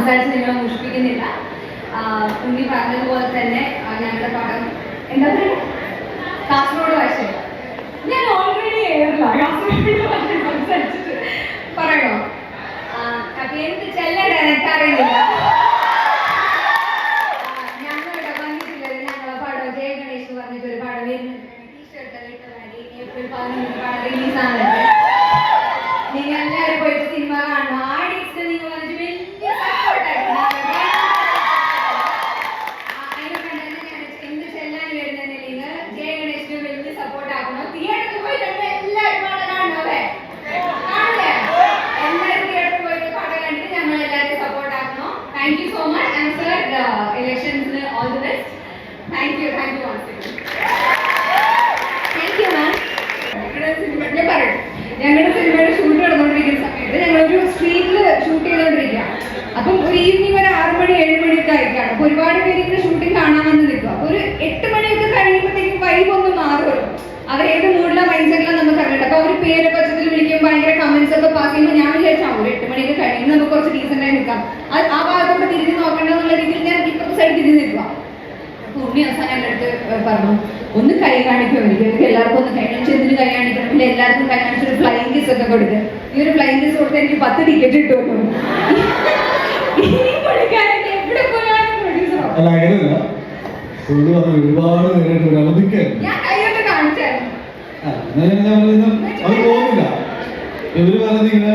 സംസാരിച്ച് നിങ്ങളെ മോഷിപ്പിക്കുന്നില്ല ഉണ്ണി പറഞ്ഞതുപോലെ തന്നെ ഞങ്ങളുടെ പടം. എന്താ പറയുക കാസർഗോഡ് ഭാഷ ഞാൻ ഓൾറെഡി സംസാരിച്ചിട്ട്. പറയണോ? അപ്പൊ എന്ത് ചെല്ലട എനിക്കറിയില്ല. ഞങ്ങളുടെ വന്നിട്ടുള്ളത് ഞങ്ങളെ പടം. ജയ ഗണേഷ് പറഞ്ഞിട്ടൊരു പടം വരുന്നുണ്ട്. ഏപ്രിൽ പതിനൊന്ന് പടം റിലീസ് ഈവനിങ് ഒരു ആറ് മണി ഏഴ് മണിയൊക്കെ ആയിരിക്കാണ് അപ്പൊ ഒരുപാട് പേര് ഇങ്ങനെ ഷൂട്ടിംഗ് കാണാൻ നിൽക്കുക അപ്പൊ ഒരു എട്ട് മണിയൊക്കെ കഴിയുമ്പോഴത്തേക്കും വൈബ് ഒന്ന് മാറുമല്ലോ. അവർ ഏത് മൂഡിലെ മൈൻഡ് സെറ്റിലാണ് നമുക്ക് അറിയണ്ട. അപ്പൊ അവർ പേര് വെച്ചതിൽ വിളിക്കുമ്പോൾ ഭയങ്കര കമന്റ്സ് ഒക്കെ പാസ് ചെയ്യുമ്പോൾ ഞാൻ വിചാരിച്ചാൽ ഒരു എട്ട് മണിയൊക്കെ കഴിയുമ്പോൾ നമുക്ക് കുറച്ച് ഡീസെന്റ് ആയി നിൽക്കാം. അത് ആ ഭാഗത്തോട്ട് തിരിഞ്ഞ് നോക്കണ്ട എന്നുള്ള രീതിയിൽ ഞാൻ ഇപ്പം സൈഡ് തിരിഞ്ഞ് നിൽക്കുക ഉണ്ണി അവസാനം എന്റെ അടുത്ത് പറഞ്ഞു ഒന്ന് കൈ കാണിക്കുമായിരിക്കും എനിക്ക് എല്ലാവർക്കും ഒന്ന് കൈ കാണിച്ചു എന്തിനു കൈ കാണിക്കണം? പിന്നെ എല്ലാവർക്കും കൈ കാണിച്ചൊരു ഫ്ലൈങ് കിസ് ഒക്കെ കൊടുക്കുക ഈ ഒരു ഫ്ലൈങ് കിസ് കൊടുത്ത് എനിക്ക് പത്ത് ടിക്കറ്റ് കിട്ടുമല്ലോ അല്ല അങ്ങനെയല്ല. പുള്ളി വന്ന് ഒരുപാട് നേരിട്ട് കാണിച്ചായിരുന്നു. അത് പോകുന്നില്ല. ഇവർ പറഞ്ഞത് ഇങ്ങനെ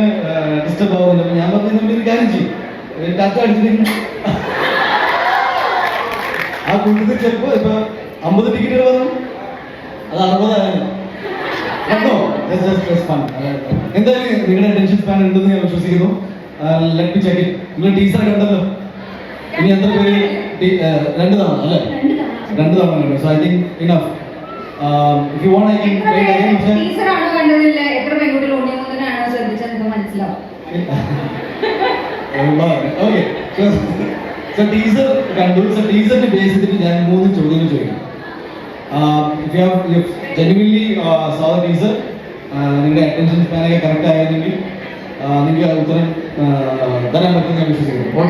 ഡിസ്റ്റർബ് ആവുന്നില്ല ഞാൻ പറഞ്ഞു നമ്മൾ ഒരു കാര്യം ചെയ്യും. ടച്ച് അടിച്ചിട്ട് ആ കൂട്ടത്തിൽ ചിലപ്പോ ഇപ്പൊ അമ്പത് ടിക്കറ്റ് വന്നു. അത് അറുപതായിരുന്നു എന്തായാലും നിങ്ങളുടെ ടെൻഷൻ സ്പാൻ ഉണ്ടെന്ന് ഞാൻ വിശ്വസിക്കുന്നു. ലെറ്റ് മി ചെക്ക് നിങ്ങൾ ടീച്ചർ കണ്ടല്ലോ ഇനി എത്ര പേര്? രണ്ട് തവണ അല്ലേ? രണ്ട് തവണ. കണ്ടു. So I think enough if you want I എത്ര വെയിറ്റ് അഗൈൻ പക്ഷേ ആണ് കണ്ടതില്ല? എത്ര പെൺകുട്ടികൾ ഉണ്ണിമുതനാണോ ശ്രദ്ധിച്ചാൽ നിങ്ങൾക്ക് മനസ്സിലാവും. ഓക്കെ സോ ടീസർ കണ്ടു. സോ ടീച്ചറിന്റെ ബേസ് ചെയ്തിട്ട് ഞാൻ മൂന്ന് ചോദ്യങ്ങൾ ചോദിക്കും. If you have genuinely so teaser നിങ്ങളുടെ അറ്റൻഷൻ സ്പാനൊക്കെ കറക്റ്റ് ആയിരുന്നെങ്കിൽ നിങ്ങൾക്ക് ഉത്തരം തരാൻ പറ്റും ഞാൻ വിശ്വസിക്കുന്നു.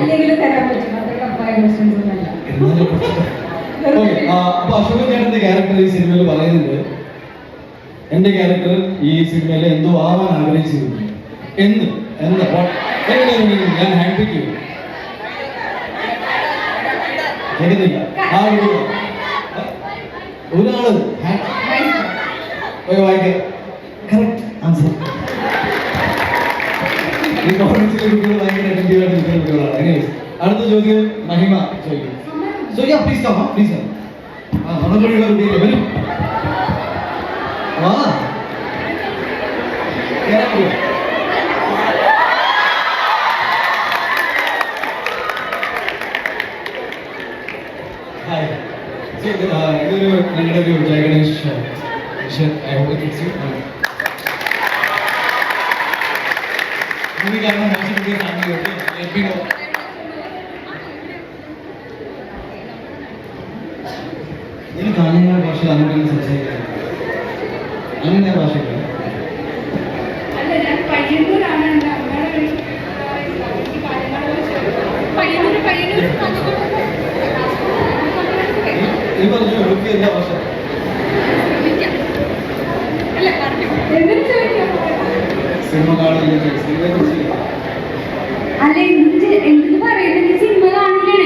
അപ്പൊ ചേട്ടന്റെ ക്യാരക്ടർ ഈ സിനിമയിൽ പറയുന്നുണ്ട് എന്റെ ക്യാരക്ടർ ഈ സിനിമയിൽ എന്തോ ആവാൻ ആഗ്രഹിച്ചിരുന്നു. എന്ന് എന്ന്. ഞാൻ ഹാൻഡ് ചെയ്യും. കേൾക്കുന്നില്ല. ആ ഒരു ഒരാൾ വായിക്ക. അടുത്ത ചോദ്യം മഹിമ ചോദിക്കും so ya please come please come ആ നമ്മളൊക്കെയുള്ള കുട്ടിയല്ലേ വരും വാ. കേറാൻ പറ്റുമോ? ഹായ് സോ ഇതൊരു ഞങ്ങളുടെ ഒരു Jaya Ganesh I hope it you movie കാരണം മോശം പുതിയ ഫാമിലി ഉണ്ട് ലെറ്റ് മീ നോ ഈ കാഞ്ഞങ്ങാട് ഭാഷയിൽ അങ്ങോട്ട് സംസാരിക്കുന്നത് അങ്ങനെ ഭാഷയില്ല. അല്ല ഞാൻ പയ്യന്നൂരാണ് എന്റെ അമ്മയുടെ വീട് എനിക്ക് പാലക്കാട് ഭാഷ പയ്യന്നൂർ പയ്യന്നൂർ ഈ- ഈ പറഞ്ഞ ഉടുപ്പി എന്താ ഭാഷ അല്ല പറഞ്ഞു എന്തിനു ചോദിക്കാം സിനിമ കാണുന്നില്ല സിനിമയെ കുറിച്ച് എന്ത് പറയുന്നത്? സിനിമ കാണില്ലേ